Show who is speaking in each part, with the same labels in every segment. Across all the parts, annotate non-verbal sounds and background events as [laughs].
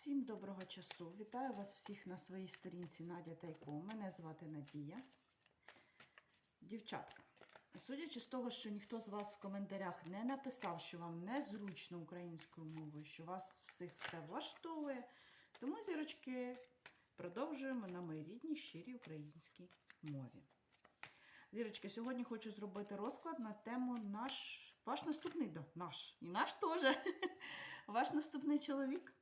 Speaker 1: Всім доброго часу. Вітаю вас всіх на своїй сторінці Надя Тайко. Мене звати Надія. Дівчатка, судячи з того, що ніхто з вас в коментарях не написав, що вам незручно українською мовою, що вас всіх все влаштовує, тому, зірочки, продовжуємо на моїй рідній щирій українській мові. Зірочки, сьогодні хочу зробити розклад на тему наш, ваш наступний да, наш і наш теж. [laughs] Ваш наступний чоловік.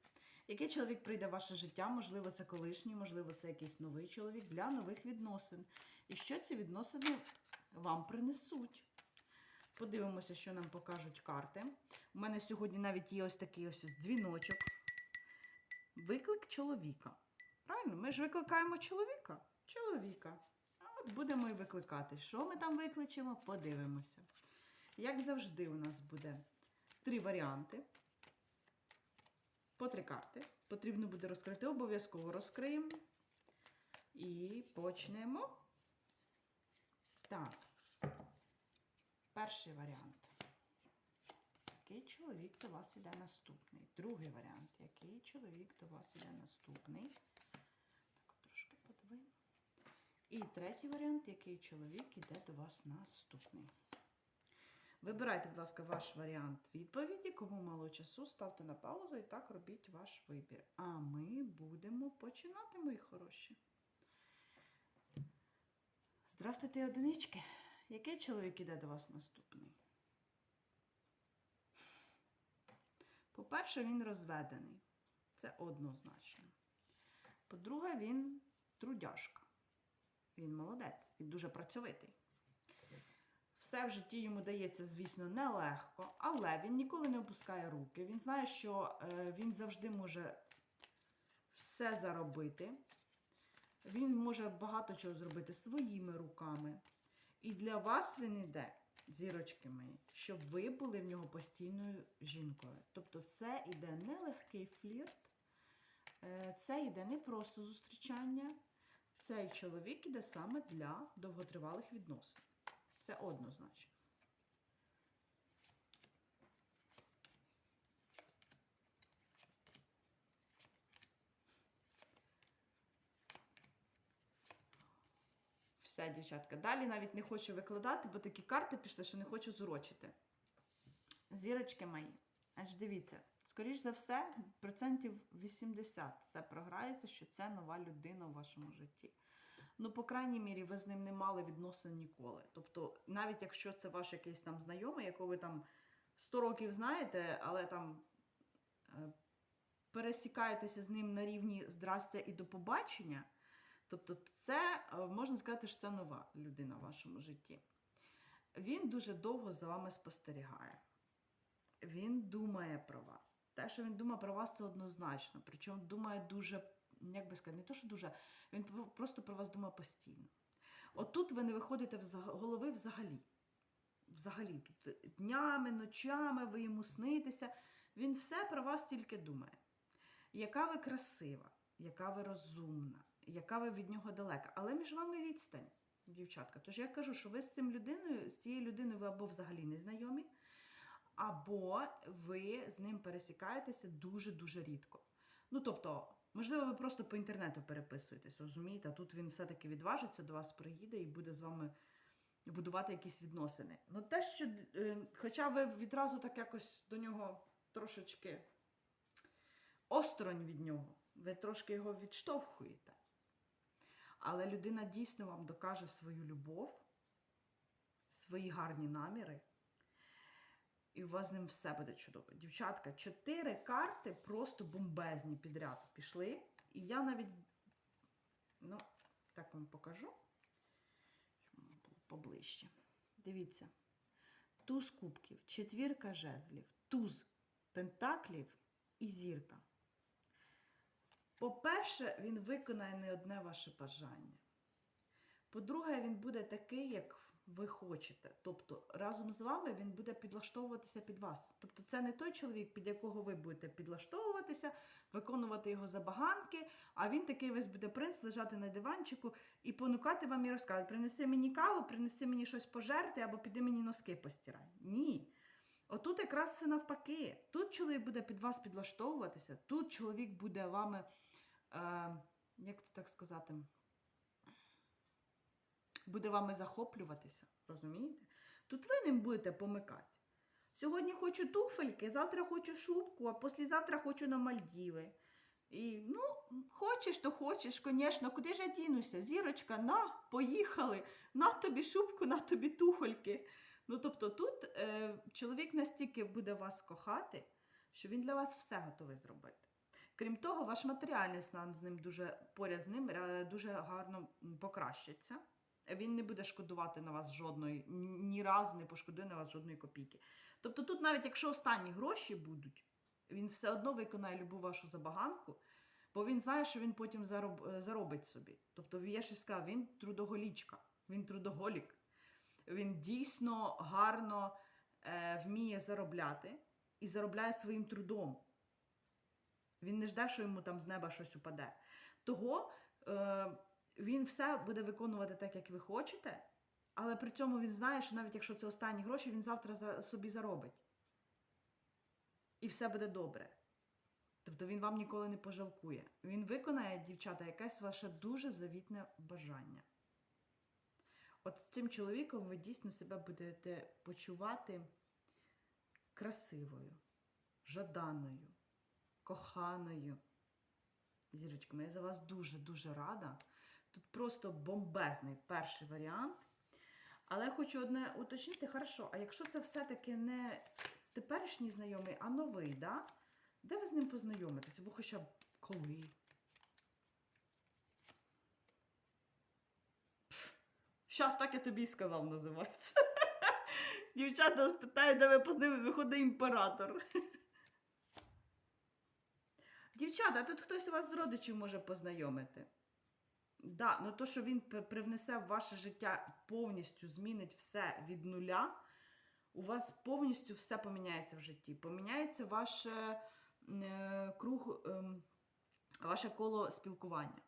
Speaker 1: Який чоловік прийде в ваше життя? Можливо, це колишній, можливо, це якийсь новий чоловік для нових відносин. І що ці відносини вам принесуть? Подивимося, що нам покажуть карти. У мене сьогодні навіть є ось такий ось дзвіночок. Виклик чоловіка. Правильно? Ми ж викликаємо чоловіка. Чоловіка. От будемо і викликати. Що ми там викличемо? Подивимося. Як завжди, у нас буде три варіанти. По три карти. Потрібно буде розкрити, обов'язково розкриємо. І почнемо. Так. Перший варіант. Який чоловік до вас іде наступний? Другий варіант. Який чоловік до вас іде наступний? Так, трошки подивимо. І третій варіант, який чоловік іде до вас наступний. Вибирайте, будь ласка, ваш варіант відповіді. Кому мало часу, ставте на паузу і так робіть ваш вибір. А ми будемо починати, мої хороші. Здравствуйте, одинички. Який чоловік іде до вас наступний? По-перше, він розведений. Це однозначно. По-друге, він трудяшка. Він молодець, він дуже працьовитий. Все в житті йому дається, звісно, нелегко, але він ніколи не опускає руки. Він знає, що е, він завжди може все заробити. Він може багато чого зробити своїми руками. І для вас він іде, зірочки мої, щоб ви були в нього постійною жінкою. Тобто, це іде не легкий флірт, е, це йде не просто зустрічання. Цей чоловік іде саме для довготривалих відносин. Це однозначно. Все, дівчатка. Далі навіть не хочу викладати, бо такі карти пішли, що не хочу зурочити. Зірочки мої. Аж дивіться, скоріш за все, процентів 80 це програється, що це нова людина в вашому житті. Ну, по крайній мірі, ви з ним не мали відносин ніколи. Тобто, навіть якщо це ваш якийсь там знайомий, якого ви там 100 років знаєте, але там е, пересікаєтеся з ним на рівні здрастя і до побачення. Тобто, це е, можна сказати, що це нова людина в вашому житті. Він дуже довго за вами спостерігає. Він думає про вас. Те, що він думає про вас, це однозначно. Причому думає дуже, як би сказати, не то, що дуже, він просто про вас думає постійно. От тут ви не виходите з голови взагалі. Взагалі, тут днями, ночами ви йому снитеся. Він все про вас тільки думає. Яка ви красива, яка ви розумна, яка ви від нього далека. Але між вами відстань, дівчатка. Тож я кажу, що ви з цим людиною, з цією людиною ви або взагалі не знайомі, або ви з ним пересікаєтеся дуже-дуже рідко. Ну, тобто, можливо, ви просто по інтернету переписуєтесь, розумієте? А тут він все-таки відважиться, до вас приїде і буде з вами будувати якісь відносини. Ну, те, що, е, хоча ви відразу так якось до нього трошечки осторонь від нього, ви трошки його відштовхуєте. Але людина дійсно вам докаже свою любов, свої гарні наміри. І у вас з ним все буде чудово. Дівчатка, чотири карти просто бомбезні підряд пішли. І я навіть, ну, так вам покажу, щоб було поближче. Дивіться, туз кубків, четвірка жезлів, туз пентаклів і зірка. По-перше, він виконає не одне ваше бажання. По-друге, він буде такий, як ви хочете. Тобто, разом з вами він буде підлаштовуватися під вас. Тобто, це не той чоловік, під якого ви будете підлаштовуватися, виконувати його забаганки, а він такий весь буде принц лежати на диванчику і понукати вам і розказувати: принеси мені каву, принеси мені щось пожерти або піди мені носки постирай. Ні. Отут якраз все навпаки. Тут чоловік буде під вас підлаштовуватися, тут чоловік буде вами, е, як це так сказати, буде вами захоплюватися, розумієте? Тут ви ним будете помикати. Сьогодні хочу туфельки, завтра хочу шубку, а післязавтра хочу на Мальдіви. І, ну, хочеш, то хочеш, звісно, куди ж я дінуся? Зірочка, на, поїхали, на тобі шубку, на тобі туфельки. Ну, тобто тут е, чоловік настільки буде вас кохати, що він для вас все готовий зробити. Крім того, ваш матеріальний стан з ним дуже поряд з ним е, дуже гарно покращиться. Він не буде шкодувати на вас жодної, ні разу не пошкодує на вас жодної копійки. Тобто, тут навіть якщо останні гроші будуть, він все одно виконає любу вашу забаганку, бо він знає, що він потім зароб, е, заробить собі. Тобто, сказав, він трудоголічка, він трудоголік. Він дійсно гарно е, вміє заробляти і заробляє своїм трудом. Він не жде, що йому там з неба щось упаде. Того е, він все буде виконувати так, як ви хочете, але при цьому він знає, що навіть якщо це останні гроші, він завтра за, собі заробить. І все буде добре. Тобто він вам ніколи не пожалкує. Він виконає, дівчата, якесь ваше дуже завітне бажання. От з цим чоловіком ви дійсно себе будете почувати красивою, жаданою, коханою. Зірочка, я за вас дуже-дуже рада. Тут просто бомбезний перший варіант. Але хочу одне уточнити, хорошо, а якщо це все-таки не теперішній знайомий, а новий, да? де ви з ним познайомитеся? Або хоча б коли? Щас так я тобі сказав, називається. [laughs] Дівчата спитають, де ви познайомилися, виходить імператор. [laughs] Дівчата, тут хтось вас з родичів може познайомити. Да, ну то, що він привнесе в ваше життя повністю, змінить все від нуля, у вас повністю все поміняється в житті. Поміняється ваше е, круг, ем, ваше коло спілкування.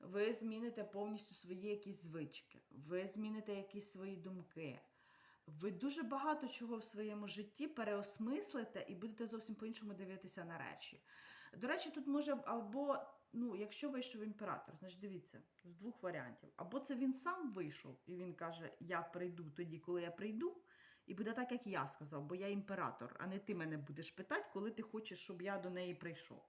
Speaker 1: Ви зміните повністю свої якісь звички, ви зміните якісь свої думки. Ви дуже багато чого в своєму житті переосмислите і будете зовсім по-іншому дивитися на речі. До речі, тут може або, ну, якщо вийшов імператор, значить дивіться, з двох варіантів. Або це він сам вийшов і він каже: Я прийду тоді, коли я прийду, і буде так, як я сказав, бо я імператор, а не ти мене будеш питати, коли ти хочеш, щоб я до неї прийшов.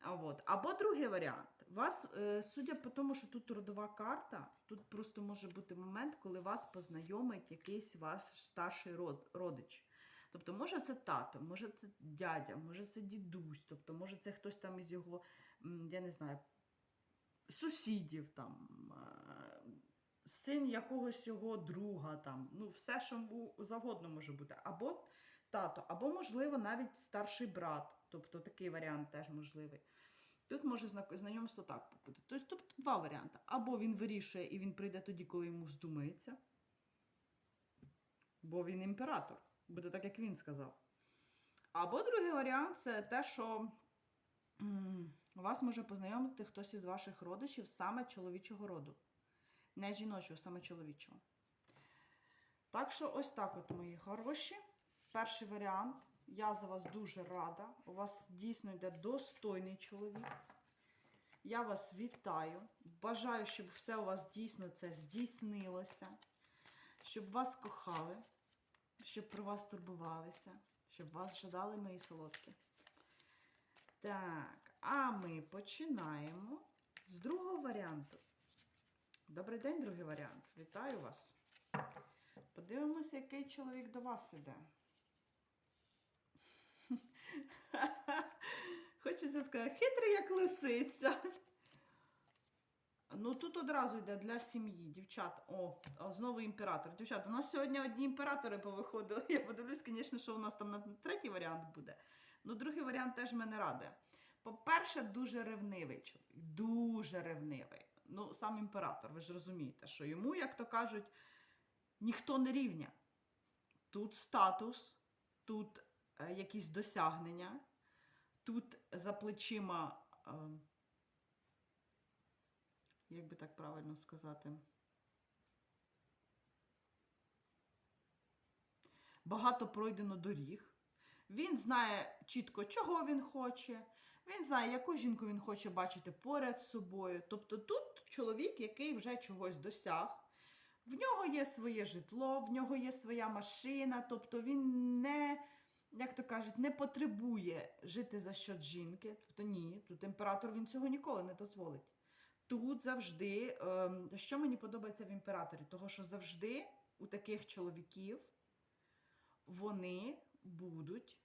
Speaker 1: А от. Або другий варіант. Вас, е, судя по тому, що тут родова карта, тут просто може бути момент, коли вас познайомить якийсь ваш старший род, родич. Тобто, може це тато, може це дядя, може це дідусь, тобто, може це хтось там із його, я не знаю, сусідів, там, е, син якогось його друга, там, ну, все, що завгодно може бути. Або тато, або, можливо, навіть старший брат. Тобто такий варіант теж можливий. Тут може знайомство так бути. Тобто, тобто два варіанти. Або він вирішує і він прийде тоді, коли йому вздумається. Бо він імператор. Буде так, як він сказав. Або другий варіант це те, що вас може познайомити хтось із ваших родичів саме чоловічого роду. Не жіночого, саме чоловічого. Так що ось так от, мої хороші. Перший варіант. Я за вас дуже рада. У вас дійсно йде достойний чоловік. Я вас вітаю. Бажаю, щоб все у вас дійсно це здійснилося, щоб вас кохали, щоб про вас турбувалися, щоб вас жадали мої солодкі. Так, а ми починаємо з другого варіанту. Добрий день, другий варіант. Вітаю вас. Подивимося, який чоловік до вас іде. [laughs] Хочеться сказати, хитрий як лисиця. Ну тут одразу йде для сім'ї, дівчат. О, знову імператор. Дівчата, у нас сьогодні одні імператори повиходили. [laughs] Я подивлюсь, звісно, що у нас там на третій варіант буде. Ну, другий варіант теж мене радує. По-перше, дуже ревнивий чоловік. Дуже ревнивий. Ну, сам імператор, ви ж розумієте, що йому, як то кажуть, ніхто не рівня. Тут статус, тут е, якісь досягнення, тут за плечима, е, як би так правильно сказати, багато пройдено доріг. Він знає чітко, чого він хоче. Він знає, яку жінку він хоче бачити поряд з собою. Тобто тут чоловік, який вже чогось досяг. В нього є своє житло, в нього є своя машина, тобто він не, як то кажуть, не потребує жити за счет жінки. Тобто ні, тут імператор він цього ніколи не дозволить. Тут завжди, ем, що мені подобається в імператорі, того що завжди у таких чоловіків вони будуть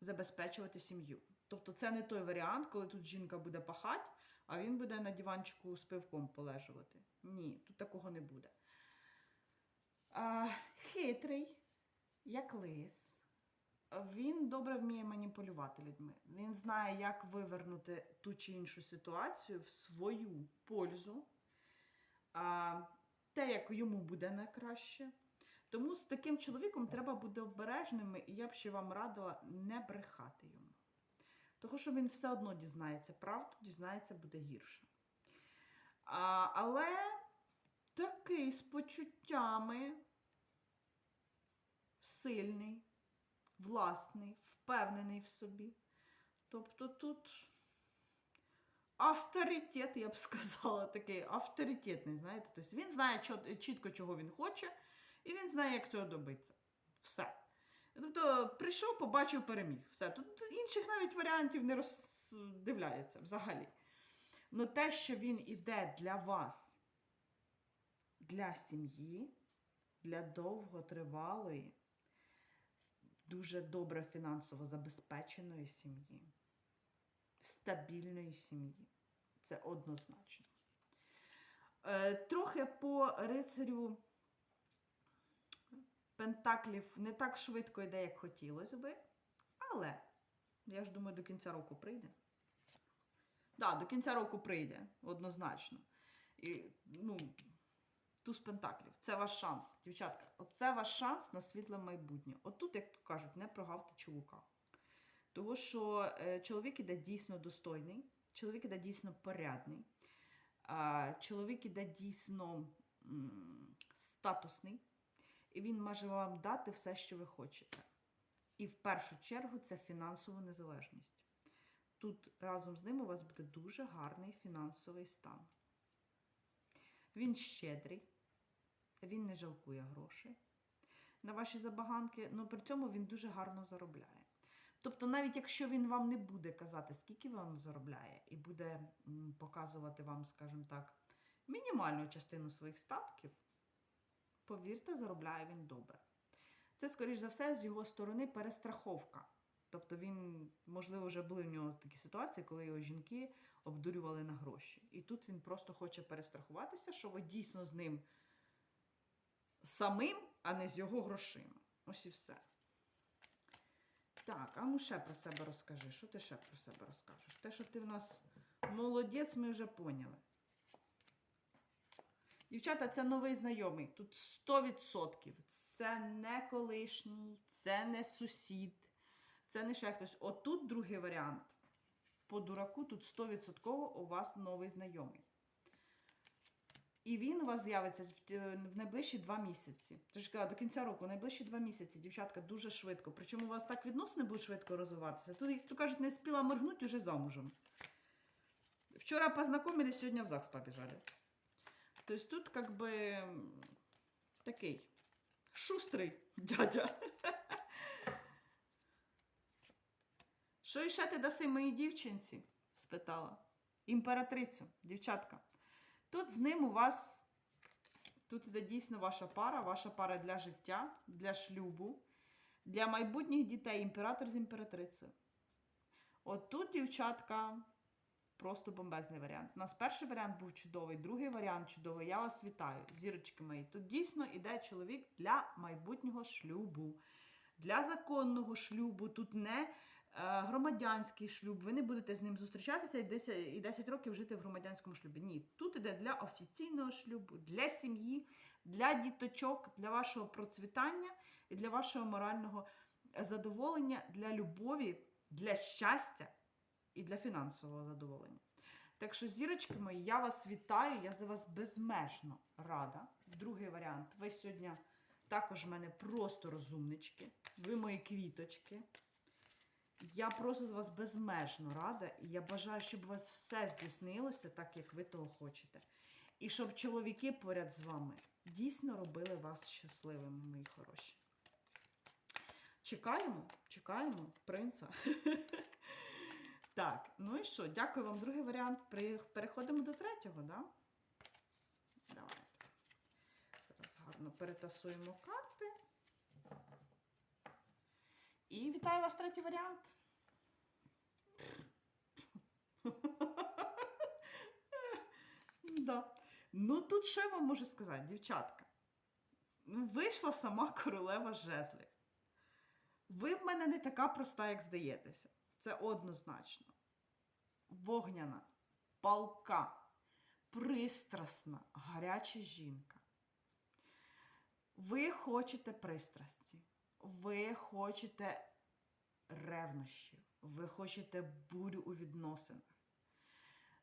Speaker 1: забезпечувати сім'ю. Тобто це не той варіант, коли тут жінка буде пахати, а він буде на диванчику з пивком полежувати. Ні, тут такого не буде. А, хитрий, як лис. Він добре вміє маніпулювати людьми. Він знає, як вивернути ту чи іншу ситуацію в свою пользу, а, те, як йому буде найкраще. Тому з таким чоловіком треба бути обережними, і я б ще вам радила не брехати йому. Тому що він все одно дізнається правду, дізнається буде гірше. А, але такий з почуттями сильний, власний, впевнений в собі. Тобто тут авторитет, я б сказала, такий авторитетний, знаєте. Тобто він знає чітко, чого він хоче, і він знає, як цього добитися. Все. Тобто прийшов, побачив, переміг. Все. Тут інших навіть варіантів не роздивляється взагалі. Ну те, що він іде для вас, для сім'ї, для довготривалої, дуже добре фінансово забезпеченої сім'ї, стабільної сім'ї. Це однозначно. Е, трохи по рицарю Пентаклів не так швидко йде, як хотілося би, але я ж думаю, до кінця року прийде. Так, да, до кінця року прийде, однозначно. І, ну, туз Пентаклів. Це ваш шанс, дівчатка. Оце ваш шанс на світле майбутнє. Отут, як кажуть, не прогавте чоловіка. Того, що е, чоловік іде дійсно достойний, чоловік іде дійсно порядний, чоловік іде дійсно статусний, і він може вам дати все, що ви хочете. І в першу чергу це фінансова незалежність. Тут разом з ним у вас буде дуже гарний фінансовий стан. Він щедрий, він не жалкує грошей на ваші забаганки, але при цьому він дуже гарно заробляє. Тобто, навіть якщо він вам не буде казати, скільки він заробляє, і буде показувати вам, скажімо так, мінімальну частину своїх статків, повірте, заробляє він добре. Це, скоріш за все, з його сторони перестраховка. Тобто він, можливо, вже були в нього такі ситуації, коли його жінки обдурювали на гроші. І тут він просто хоче перестрахуватися, що ви дійсно з ним самим, а не з його грошима. Ось і все. Так, а ну ще про себе розкажи. Що ти ще про себе розкажеш? Те, що ти в нас молодець, ми вже поняли. Дівчата, це новий знайомий. Тут 100%. Це не колишній, це не сусід, це не ще хтось. Отут другий варіант. По дураку тут 100% у вас новий знайомий. І він у вас з'явиться в, в найближчі два місяці. Тож кажу, до кінця року, найближчі два місяці, дівчатка, дуже швидко. Причому у вас так відносини будуть швидко розвиватися. Тут, як то кажуть, не спіла моргнуть уже замужем. Вчора познайомились, сьогодні в ЗАГС побіжали. Тобто тут как би такий шустрий дядя. [laughs] Що іще ти даси моїй дівчинці? спитала. Імператрицю, дівчатка. Тут з ним у вас, тут іде дійсно ваша пара, ваша пара для життя, для шлюбу, для майбутніх дітей, імператор з імператрицею. От тут, дівчатка, просто бомбезний варіант. У нас перший варіант був чудовий, другий варіант чудовий. Я вас вітаю, зірочки мої. Тут дійсно іде чоловік для майбутнього шлюбу, для законного шлюбу. Тут не е, громадянський шлюб. Ви не будете з ним зустрічатися і 10, і 10 років жити в громадянському шлюбі. Ні, тут іде для офіційного шлюбу, для сім'ї, для діточок, для вашого процвітання і для вашого морального задоволення, для любові, для щастя і для фінансового задоволення. Так що, зірочки мої, я вас вітаю, я за вас безмежно рада. Другий варіант. Ви сьогодні також в мене просто розумнички. Ви мої квіточки. Я просто з вас безмежно рада, і я бажаю, щоб у вас все здійснилося так, як ви того хочете. І щоб чоловіки поряд з вами дійсно робили вас щасливими, мої хороші. Чекаємо, чекаємо принца. [laughs] Так, ну і що? Дякую вам. Другий варіант. Переходимо до третього, да? Давайте. Зараз гарно перетасуємо карти. І вітаю вас, третій варіант. Да. Ну, тут що я вам можу сказати, дівчатка? Ну, вийшла сама королева жезлів. Ви в мене не така проста, як здаєтеся. Це однозначно. Вогняна, палка, пристрасна, гаряча жінка. Ви хочете пристрасті, ви хочете ревнощів, ви хочете бурю у відносинах.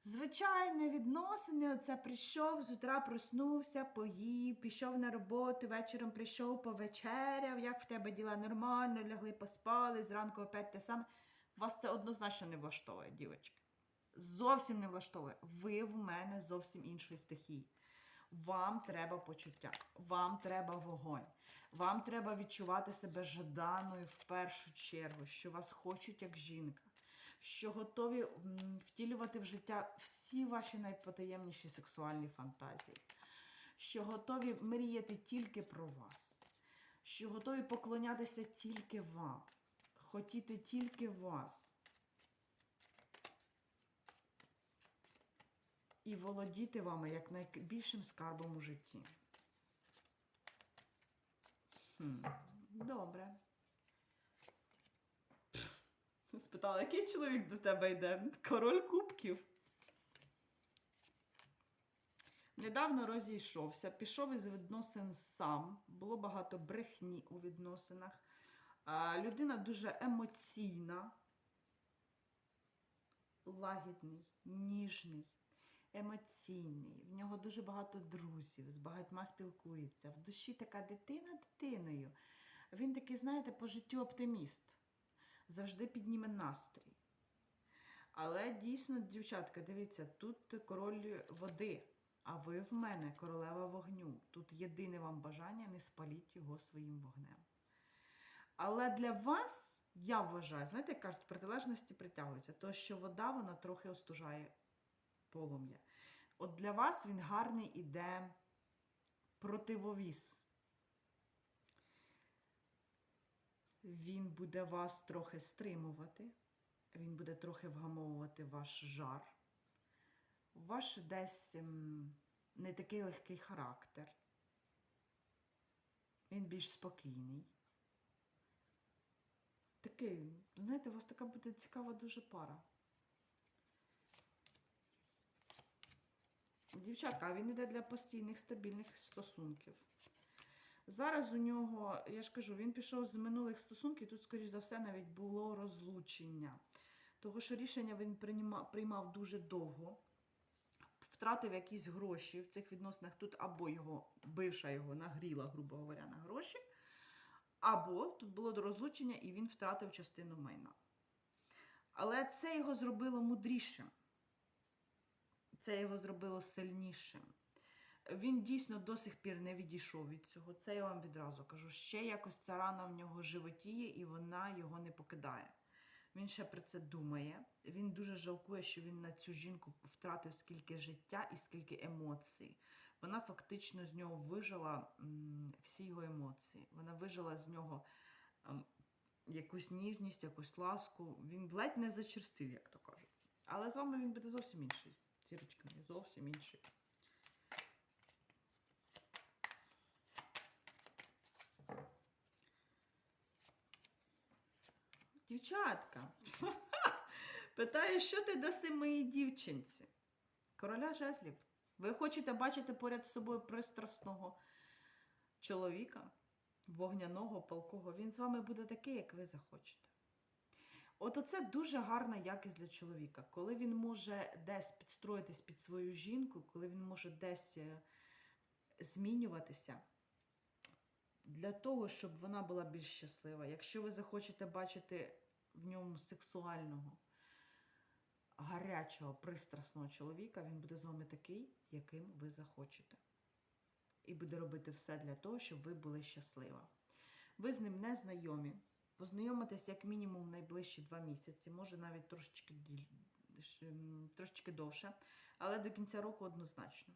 Speaker 1: Звичайне відносини, оце прийшов, з утра проснувся, поїв, пішов на роботу, вечором прийшов, повечеряв, як в тебе діла нормально, лягли, поспали, зранку опять те саме. Вас це однозначно не влаштовує, дівчатки. Зовсім не влаштовує. Ви в мене зовсім іншої стихії. Вам треба почуття, вам треба вогонь, вам треба відчувати себе жаданою в першу чергу, що вас хочуть як жінка, що готові втілювати в життя всі ваші найпотаємніші сексуальні фантазії, що готові мріяти тільки про вас, що готові поклонятися тільки вам, хотіти тільки вас. І володіти вами як найбільшим скарбом у житті. Хм, добре. Спитала, який чоловік до тебе йде? Король кубків. Недавно розійшовся, пішов із відносин сам. Було багато брехні у відносинах. Людина дуже емоційна, лагідний, ніжний, емоційний. В нього дуже багато друзів, з багатьма спілкується. В душі така дитина дитиною. Він такий, знаєте, по життю оптиміст. Завжди підніме настрій. Але дійсно, дівчатка, дивіться, тут король води, а ви в мене королева вогню. Тут єдине вам бажання не спаліть його своїм вогнем. Але для вас, я вважаю, знаєте, як кажуть, протилежності притягуються, то що вода вона трохи остужає полум'я. От для вас він гарний іде противовіз. Він буде вас трохи стримувати, він буде трохи вгамовувати ваш жар, ваш десь ем, не такий легкий характер. Він більш спокійний. Такий, знаєте, у вас така буде цікава дуже пара. Дівчатка, а він йде для постійних стабільних стосунків. Зараз у нього, я ж кажу, він пішов з минулих стосунків, тут, скоріш за все, навіть було розлучення. Того, що рішення він приймав, приймав дуже довго, втратив якісь гроші в цих відносинах. Тут або його бивша його нагріла, грубо говоря, на гроші, або тут було до розлучення і він втратив частину майна. Але це його зробило мудрішим. Це його зробило сильнішим. Він дійсно до сих пір не відійшов від цього. Це я вам відразу кажу. Ще якось ця рана в нього животіє, і вона його не покидає. Він ще про це думає. Він дуже жалкує, що він на цю жінку втратив скільки життя і скільки емоцій. Вона фактично з нього вижила всі його емоції. Вона вижила з нього ем, якусь ніжність, якусь ласку. Він ледь не зачерствів, як то кажуть. Але з вами він буде зовсім інший. Зірочка зовсім інший. Дівчатка, [laughs] питаю, що ти даси моїй дівчинці? Короля жезлів. Ви хочете бачити поряд з собою пристрасного чоловіка, вогняного, палкого. Він з вами буде такий, як ви захочете. От оце дуже гарна якість для чоловіка, коли він може десь підстроїтись під свою жінку, коли він може десь е, змінюватися для того, щоб вона була більш щаслива. Якщо ви захочете бачити в ньому сексуального, гарячого, пристрасного чоловіка, він буде з вами такий, яким ви захочете. І буде робити все для того, щоб ви були щаслива. Ви з ним не знайомі. Познайомитесь як мінімум в найближчі два місяці, може навіть трошечки, трошечки довше, але до кінця року однозначно.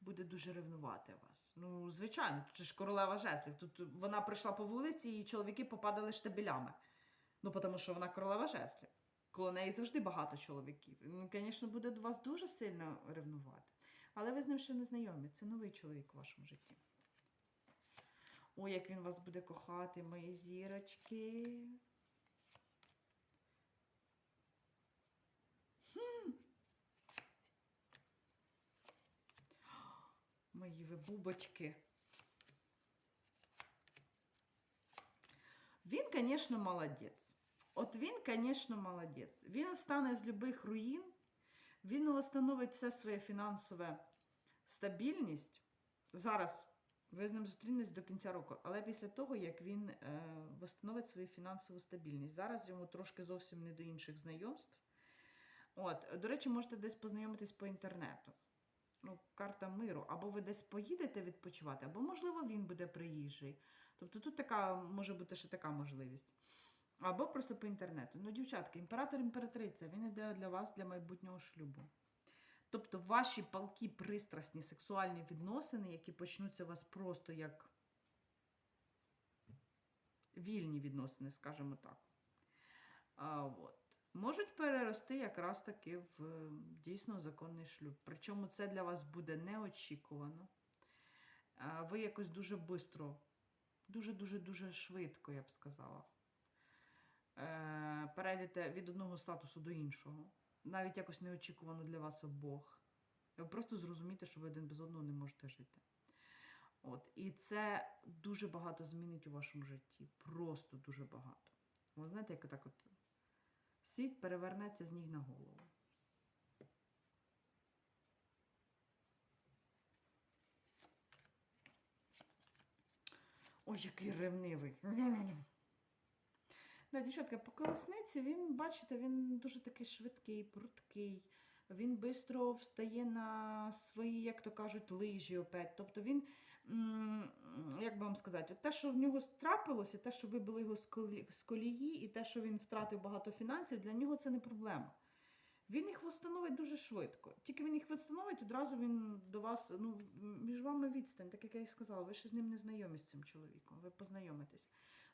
Speaker 1: Буде дуже ревнувати вас. Ну, звичайно, тут ж королева жеслів. Тут вона прийшла по вулиці, і чоловіки попадали штабелями. Ну, тому що вона королева жеслів. Коло неї завжди багато чоловіків. Він, звісно, буде до вас дуже сильно ревнувати. Але ви з ним ще не знайомі. Це новий чоловік у вашому житті. Ой, як він вас буде кохати, мої зірочки. Хм. Мої ви бубочки. Він, звісно, молодець. От він, звісно, молодець. Він встане з любих руїн, він встановить все своє фінансове стабільність. Зараз ви з ним зустрінетесь до кінця року, але після того, як він е, встановить свою фінансову стабільність. Зараз йому трошки зовсім не до інших знайомств. От, до речі, можете десь познайомитись по інтернету. Ну, карта миру. Або ви десь поїдете відпочивати, або, можливо, він буде приїжджий. Тобто тут така може бути ще така можливість. Або просто по інтернету. Ну, дівчатки, імператор імператриця, він іде для вас для майбутнього шлюбу. Тобто ваші палкі, пристрасні сексуальні відносини, які почнуться у вас просто як вільні відносини, скажімо так. А, от. Можуть перерости якраз таки в е, дійсно законний шлюб. Причому це для вас буде неочікувано. А, Ви якось дуже швидко, дуже-дуже-дуже швидко, я б сказала. Е, Перейдете від одного статусу до іншого. Навіть якось неочікувано для вас обох. Ви просто зрозумієте, що ви один без одного не можете жити. От. І це дуже багато змінить у вашому житті. Просто дуже багато. Ви знаєте, як так от світ перевернеться з ніг на голову. Ой, який ревнивий. Да, дівчатка, по колесниці він, бачите, він дуже такий швидкий, пруткий. Він швидко встає на свої, як то кажуть, лижі опять. Тобто він, як би вам сказати, те, що в нього трапилося, те, що вибило його з колії, і те, що він втратив багато фінансів, для нього це не проблема. Він їх встановить дуже швидко. Тільки він їх встановить, одразу він до вас, ну, між вами відстань, так як я і сказала, ви ще з ним не знайомі з цим чоловіком, ви познайомитесь.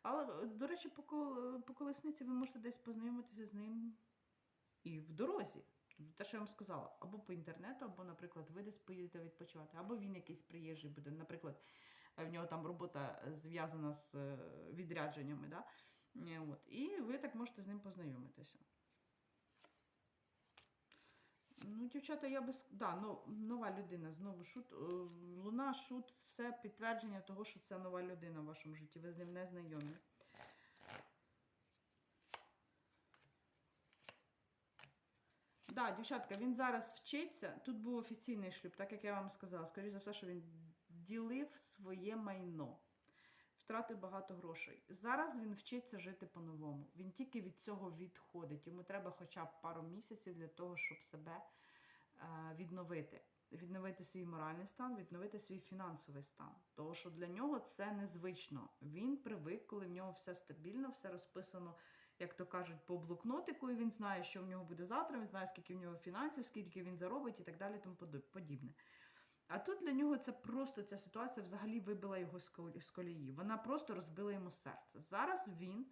Speaker 1: Але, е, до речі, по, кол- по колесниці ви можете десь познайомитися з ним і в дорозі. Тобто Те, що я вам сказала, або по інтернету, або, наприклад, ви десь поїдете відпочивати, або він якийсь приїжджий буде. Наприклад, е, в нього там робота е, зв'язана з е, відрядженнями. Да? Е, От. І ви так можете з ним познайомитися. Ну, дівчата, я би да, ну, нова людина, знову шут. е, Луна, шут, все підтвердження того, що це нова людина в вашому житті. Ви з ним не знайомі. Да, дівчатка, він зараз вчиться. Тут був офіційний шлюб, так як я вам сказала. Скоріше за все, що він ділив своє майно, втратив багато грошей. Зараз він вчиться жити по-новому. Він тільки від цього відходить. Йому треба хоча б пару місяців для того, щоб себе е, відновити. Відновити свій моральний стан, відновити свій фінансовий стан. Тому що для нього це незвично. Він привик, коли в нього все стабільно, все розписано як то кажуть, по блокнотику, і він знає, що в нього буде завтра, він знає, скільки в нього фінансів, скільки він заробить і так далі, тому подібне. А тут для нього це просто ця ситуація взагалі вибила його з колії. Вона просто розбила йому серце. Зараз він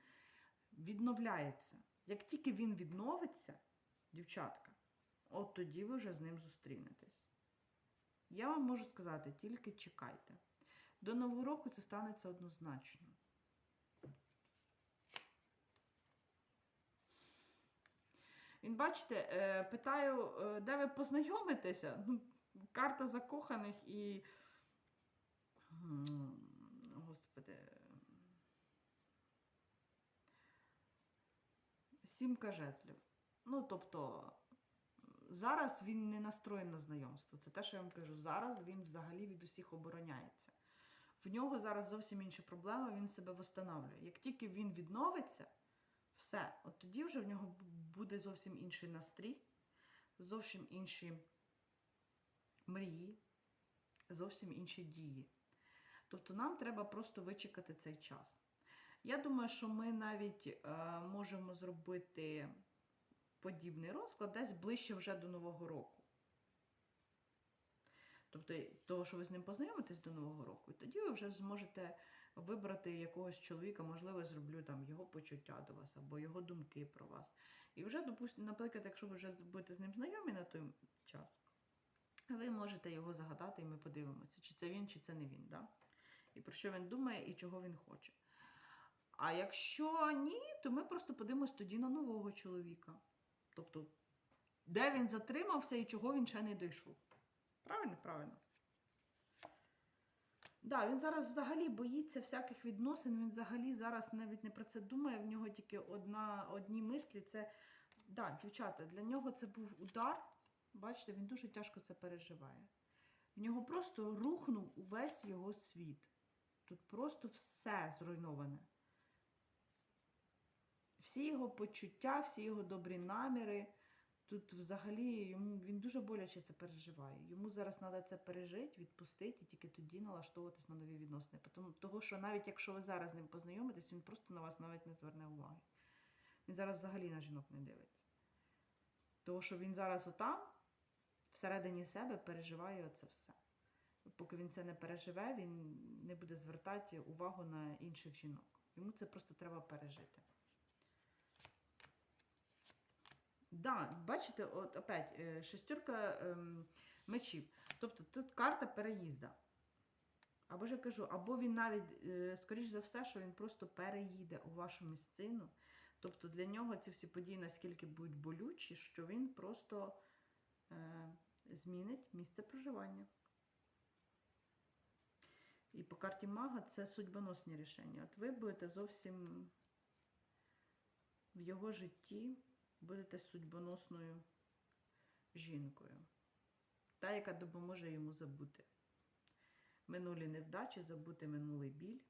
Speaker 1: відновляється. Як тільки він відновиться, дівчатка, от тоді ви вже з ним зустрінетесь. Я вам можу сказати, тільки чекайте. До Нового року це станеться однозначно. Він, бачите, е, питаю, е, де ви познайомитеся? Ну, карта закоханих і. Господи. Сімка жезлів. Ну, тобто, зараз він не настроєн на знайомство. Це те, що я вам кажу. Зараз він взагалі від усіх обороняється. В нього зараз зовсім інша проблема, він себе восстанавлює. Як тільки він відновиться, все, от тоді вже в нього буде зовсім інший настрій, зовсім інші мрії, зовсім інші дії. Тобто нам треба просто вичекати цей час. Я думаю, що ми навіть е, можемо зробити подібний розклад десь ближче вже до Нового року. Тобто, того, що ви з ним познайомитесь до Нового року, тоді ви вже зможете вибрати якогось чоловіка, можливо, зроблю там його почуття до вас або його думки про вас. І вже, допустимо, наприклад, якщо ви вже будете з ним знайомі на той час, ви можете його загадати, і ми подивимося, чи це він, чи це не він. Да? І про що він думає, і чого він хоче. А якщо ні, то ми просто подивимось тоді на нового чоловіка. Тобто, де він затримався і чого він ще не дійшов. Правильно? Правильно. Да, він зараз взагалі боїться всяких відносин, він взагалі зараз навіть не про це думає, в нього тільки одна, одні мислі. Це, да, дівчата, для нього це був удар. Бачите, він дуже тяжко це переживає. В нього просто рухнув увесь його світ. Тут просто все зруйноване. Всі його почуття, всі його добрі наміри. Тут взагалі йому він дуже боляче це переживає. Йому зараз треба це пережити, відпустити і тільки тоді налаштовуватись на нові відносини. Тому того, що навіть якщо ви зараз з ним познайомитесь, він просто на вас навіть не зверне уваги. Він зараз взагалі на жінок не дивиться. Того, що він зараз отам, всередині себе переживає оце все. Поки він це не переживе, він не буде звертати увагу на інших жінок. Йому це просто треба пережити. Да, бачите, от опять е, шестерка ем, мечів. Тобто тут карта переїзда. Або ж я кажу, або він навіть, е, скоріш за все, що він просто переїде у вашу місцину. Тобто для нього ці всі події наскільки будуть болючі, що він просто змінить місце проживання. І по карті мага це судьбоносні рішення. От ви будете зовсім в його житті будете судьбоносною жінкою. Та, яка допоможе йому забути. Минулі невдачі, забути минулий біль.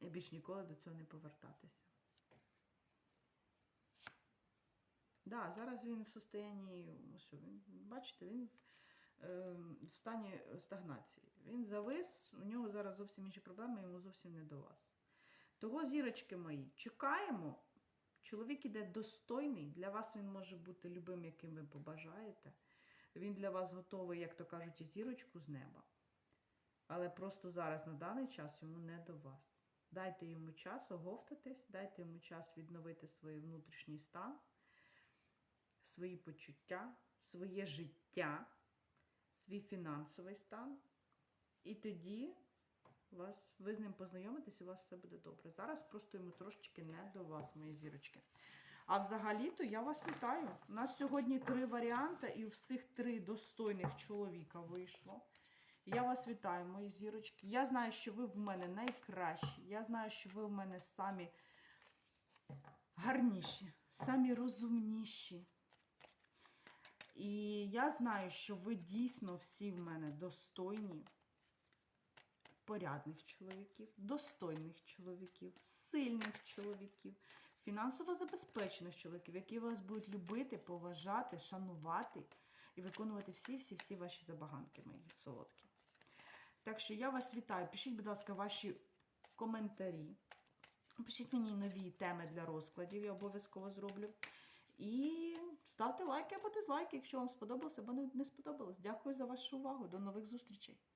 Speaker 1: І більш ніколи до цього не повертатися. Да, зараз він в состоянні, ну що він, бачите, він в, е, в стані стагнації. Він завис, у нього зараз зовсім інші проблеми, йому зовсім не до вас. Того, зірочки мої, чекаємо. Чоловік іде достойний, для вас він може бути любим, яким ви побажаєте. Він для вас готовий, як то кажуть, і зірочку з неба. Але просто зараз на даний час йому не до вас. Дайте йому час оговтатись, дайте йому час відновити свій внутрішній стан, свої почуття, своє життя, свій фінансовий стан. І тоді вас, ви з ним познайомитесь, у вас все буде добре. Зараз просто йому трошечки не до вас, мої зірочки. А взагалі-то я вас вітаю. У нас сьогодні три варіанти, і у всіх три достойних чоловіка вийшло. Я вас вітаю, мої зірочки. Я знаю, що ви в мене найкращі. Я знаю, що ви в мене самі гарніші, самі розумніші. І я знаю, що ви дійсно всі в мене достойні порядних чоловіків, достойних чоловіків, сильних чоловіків, фінансово забезпечених чоловіків, які вас будуть любити, поважати, шанувати і виконувати всі-всі-всі ваші забаганки, мої солодкі. Так що я вас вітаю. Пишіть, будь ласка, ваші коментарі. Пишіть мені нові теми для розкладів, я обов'язково зроблю. І ставте лайки або дизлайки, якщо вам сподобалося або не сподобалось. Дякую за вашу увагу. До нових зустрічей!